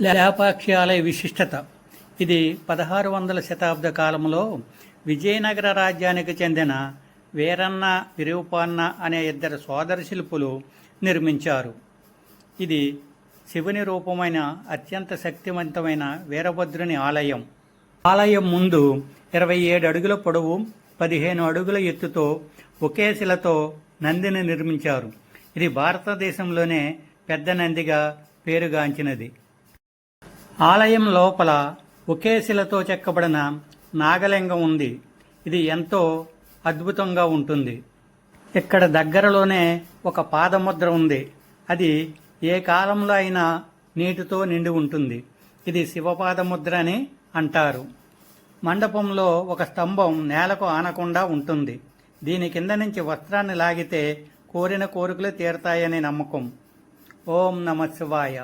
లేపాక్షి ఆలయ విశిష్టత. ఇది పదహారు వందల శతాబ్ద కాలంలో విజయనగర రాజ్యానికి చెందిన వీరన్న విరూపాన్న అనే ఇద్దరు సోదర శిల్పులు నిర్మించారు. ఇది శివుని రూపమైన అత్యంత శక్తివంతమైన వీరభద్రుని ఆలయం. ఆలయం ముందు ఇరవై ఏడు అడుగుల పొడవు పదిహేను అడుగుల ఎత్తుతో ఒకే శిలతో నందిని నిర్మించారు. ఇది భారతదేశంలోనే పెద్ద నందిగా పేరుగాంచినది. ఆలయం లోపల ఒకే శిలతో చెక్కబడిన నాగలింగం ఉంది. ఇది ఎంతో అద్భుతంగా ఉంటుంది. ఇక్కడ దగ్గరలోనే ఒక పాదముద్ర ఉంది. అది ఏ కాలంలో అయినా నీటితో నిండి ఉంటుంది. ఇది శివపాదముద్ర అని అంటారు. మండపంలో ఒక స్తంభం నేలకు ఆనకుండా ఉంటుంది. దీని కింద నుంచి వస్త్రాన్ని లాగితే కోరిన కోరికలు తీరతాయనే నమ్మకం. ఓం నమ శివాయ.